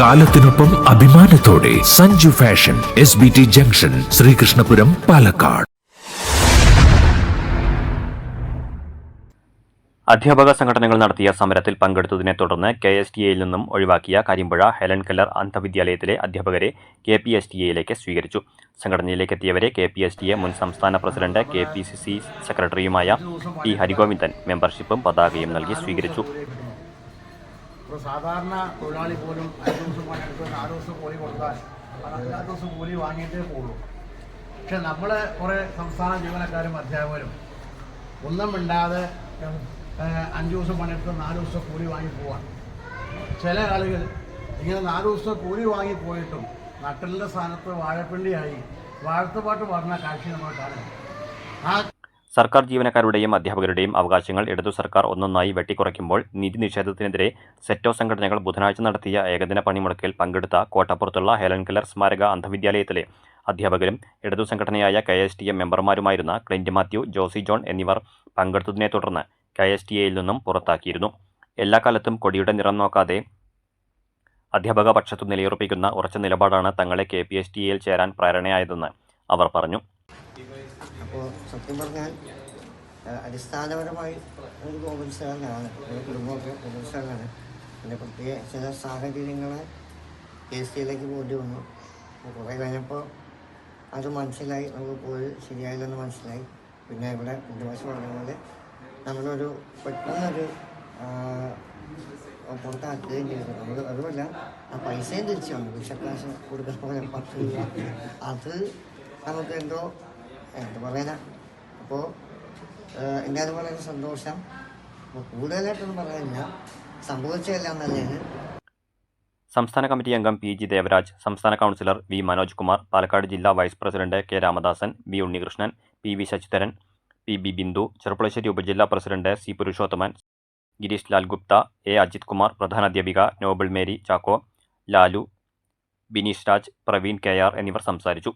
കാലത്തിനൊപ്പം അഭിമാനത്തോടെ Sanju fashion S B T junction Sreekrishnapuram Palakkad. അധ്യാപക സംഘടനകൾ നടത്തിയ സമരത്തിൽ പങ്കെടുത്തതിനെ തുടർന്ന് കെ എസ് ടി എയിൽ നിന്നും ഒഴിവാക്കിയ കരിമ്പുഴ ഹെലൻ കെല്ലർ അന്ധവിദ്യാലയത്തിലെ അധ്യാപകരെ കെ പി എസ് ടി എയിലേക്ക് സ്വീകരിച്ചു. സംഘടനയിലേക്ക് എത്തിയവരെ K P S T A മുൻ സംസ്ഥാന president K P C C സെക്രട്ടറിയുമായ ടി ഹരിഗോവിന്ദൻ മെമ്പർഷിപ്പും പതാകയും നൽകി സ്വീകരിച്ചു. ഇപ്പോൾ സാധാരണ തൊഴിലാളി പോലും അഞ്ച് ദിവസം പണിയെടുത്ത് നാല് ദിവസം കൂലി കൊടുത്താൽ അത് അഞ്ചാറ് ദിവസം കൂലി വാങ്ങിയിട്ടേ പോകുള്ളൂ പക്ഷെ നമ്മൾ കുറേ സംസ്ഥാന ജീവനക്കാരും അധ്യാപകരും ഒന്നും മിണ്ടാതെ അഞ്ച് ദിവസം പണിയെടുത്ത് നാല് ദിവസം കൂലി വാങ്ങി പോവാൻ ചില ആളുകൾ ഇങ്ങനെ നാല് ദിവസം കൂലി വാങ്ങി പോയിട്ടും നട്ടലിന്റെ സ്ഥാനത്ത് വാഴപ്പിണ്ടിയായി വാഴത്തുപാട്ട് പാടുന്ന കാഴ്ച നമ്മൾ കാണുന്നത് ആ സർക്കാർ ജീവനക്കാരുടെയും അധ്യാപകരുടെയും അവകാശങ്ങൾ ഇടതു സർക്കാർ ഒന്നൊന്നായി വെട്ടിക്കുറയ്ക്കുമ്പോൾ നീതി നിഷേധത്തിനെതിരെ സെറ്റോ സംഘടനകൾ ബുധനാഴ്ച നടത്തിയ ഏകദിന പണിമുടക്കിൽ പങ്കെടുത്ത കോട്ടപ്പുറത്തുള്ള ഹെലൻ കില്ലർ സ്മാരക അന്ധവിദ്യാലയത്തിലെ അധ്യാപകരും ഇടതു സംഘടനയായ കെ എസ് ടി എം മെമ്പർമാരുമായിരുന്ന ക്ലിന്റ് മാത്യു ജോസി ജോൺ എന്നിവർ പങ്കെടുത്തതിനെ തുടർന്ന് കെ എസ് ടി എയിൽ നിന്നും പുറത്താക്കിയിരുന്നു. എല്ലാ കാലത്തും കൊടിയുടെ നിറം നോക്കാതെ അധ്യാപക പക്ഷത്തു നിലയുറപ്പിക്കുന്ന ഉറച്ച നിലപാടാണ് തങ്ങളെ കെ പി എസ് ടി എയിൽ ചേരാൻ പ്രേരണയായതെന്ന് അവർ പറഞ്ഞു. അപ്പോൾ സത്യം പറഞ്ഞാൽ അടിസ്ഥാനപരമായി ഒരു ഗോപൻസാരനാണ് ഒരു കുടുംബമൊക്കെ ഗോപൻസാരനാണ് പിന്നെ പ്രത്യേക ചില സാഹചര്യങ്ങളെ കെ സിയിലേക്ക് പോണ്ടി വന്നു അപ്പോൾ കുറേ കഴിഞ്ഞപ്പോൾ അത് മനസ്സിലായി. നമുക്ക് പോയി ശരിയായില്ലെന്ന് മനസ്സിലായി. പിന്നെ ഇവിടെ ഉദ്യോഗസ്ഥ പറഞ്ഞ പോലെ നമ്മളൊരു പെട്ടെന്നൊരു പുറത്താക്കുകയും ചെയ്തു. നമ്മൾ അതുമല്ല ആ പൈസയും തിരിച്ചു വന്നു. വിഷക്കാശം കൊടുക്കുന്ന പോലെ പത്ത് അത് നമുക്ക് എന്തോ എന്താ പറയാനാ? അപ്പോൾ എന്റെ അതുപോലെ വളരെ സന്തോഷം. കൂടുതലായിട്ടൊന്നും പറയാനില്ല. സംഭവിച്ചതെല്ലാം നല്ലത്. സംസ്ഥാന കമ്മിറ്റി അംഗം പി ജി ദേവരാജ് സംസ്ഥാന കൗൺസിലർ വി മനോജ് കുമാർ പാലക്കാട് ജില്ലാ vice president K Ramadasan B Unnikrishnan P V Sasidharan P B Bindu Cherpulassery ഉപജില്ലാ president C Purushothaman Girish Lal Gupta A Ajith Kumar പ്രധാനാധ്യാപിക Noble Mary Chacko Lalu Bineesh Raj Praveen K R എന്നിവർ സംസാരിച്ചു.